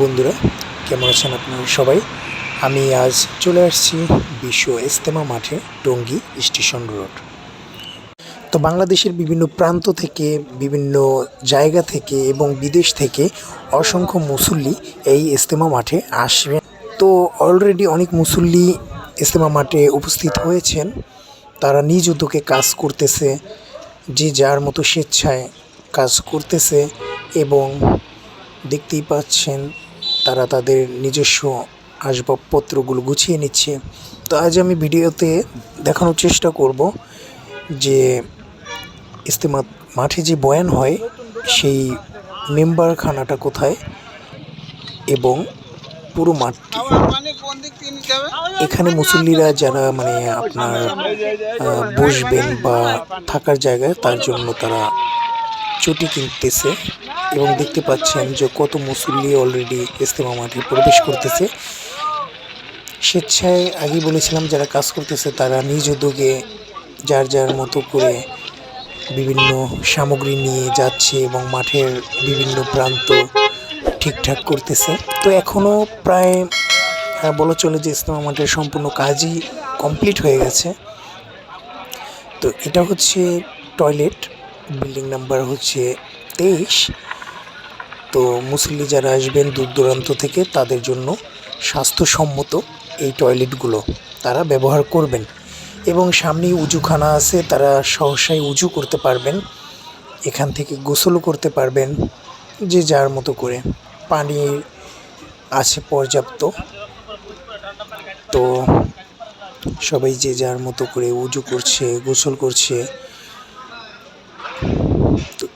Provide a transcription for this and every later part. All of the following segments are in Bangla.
বন্ধুরা, কেমন আছেন আপনারা সবাই? আমি আজ চলে আসছি বিশ্ব ইস্তেমা মাঠে, টঙ্গী স্টেশন রোড। তো বাংলাদেশের বিভিন্ন প্রান্ত থেকে, বিভিন্ন জায়গা থেকে এবং বিদেশ থেকে অসংখ্য মুসল্লি এই ইস্তেমা মাঠে আসবে তো অলরেডি অনেক মুসল্লি ইস্তেমা মাঠে উপস্থিত হয়েছেন। তারা নিজ উদ্যোগে কাজ করতেছে, যে যার মতো স্বেচ্ছায় কাজ করতেছে এবং দেখতেই পাচ্ছেন, তারা তাদের নিজস্ব আসবাবপত্রগুলো গুছিয়ে নিচ্ছে। তো আজ আমি ভিডিওতে দেখানোর চেষ্টা করব যে ইস্তেমা মাঠে যে বয়ান হয়, সেই মেম্বারখানাটা কোথায় এবং পুরো মাঠটি এখানে মুসল্লিরা যারা মানে আপনার বসবেন বা থাকার জায়গায়, তার জন্য তারা চটি কিনতেছে এবং দেখতে পাচ্ছেন যে কত মুসল্লি অলরেডি ইস্তেমা মাঠে প্রবেশ করতেছে। স্বেচ্ছায় আগে বলেছিলাম, যারা কাজ করতেছে তারা নিজ উদ্যোগে যার যার মতো করে বিভিন্ন সামগ্রী নিয়ে যাচ্ছে এবং মাঠের বিভিন্ন প্রান্ত ঠিকঠাক করতেছে। তো এখনও প্রায় বলা চলে যে ইস্তেমা মাঠের সম্পূর্ণ কাজই কমপ্লিট হয়ে গেছে। তো এটা হচ্ছে টয়লেট বিল্ডিং নাম্বার হচ্ছে তেইশ। তো মুসল্লি যারা আসবেন দূর দূরান্ত থেকে, তাদের জন্য স্বাস্থ্যসম্মত এই টয়লেটগুলো তারা ব্যবহার করবেন। এবং সামনেই উজুখানা আছে, তারা সহসায় উজু করতে পারবেন, এখান থেকে গোসলও করতে পারবেন, যে যার মতো করে। পানি আছে পর্যাপ্ত। তো সবাই যে যার মতো করে উজু করছে, গোসল করছে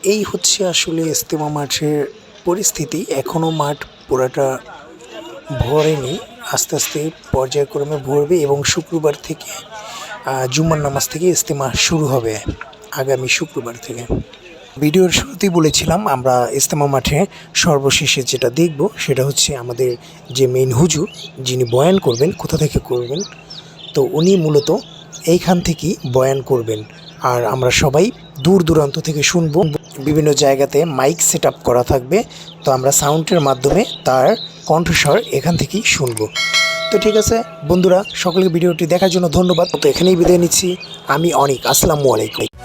এই হচ্ছে আসলে ইস্তেমা মাঠের পরিস্থিতি। এখনও মাঠ পুরাটা ভরেনি। আস্তে আস্তে পর্যায়ক্রমে ভরবে এবং শুক্রবার থেকে জুম্মার নামাজ থেকে ইস্তেমা শুরু হবে আগামী শুক্রবার থেকে। ভিডিওর শুরুতেই বলেছিলাম, আমরা ইস্তেমা মাঠে সর্বশেষে যেটা দেখব সেটা হচ্ছে আমাদের যে মেইন হুজুর, যিনি বয়ান করবেন, কোথা থেকে করবেন? তো উনি মূলত এইখান থেকেই বয়ান করবেন। আর আমরা সবাই দূর দূরান্ত থেকে শুনব। বিভিন্ন জায়গাতে মাইক সেট করা থাকবে। তো আমরা সাউন্ডের মাধ্যমে তার কণ্ঠস্বর এখান থেকেই শুনব। তো ঠিক আছে, বন্ধুরা, সকলকে ভিডিওটি দেখার জন্য ধন্যবাদ। তো এখানেই বিদায় নিচ্ছি। আমি অনেক, আসসালামু আলাইকুম.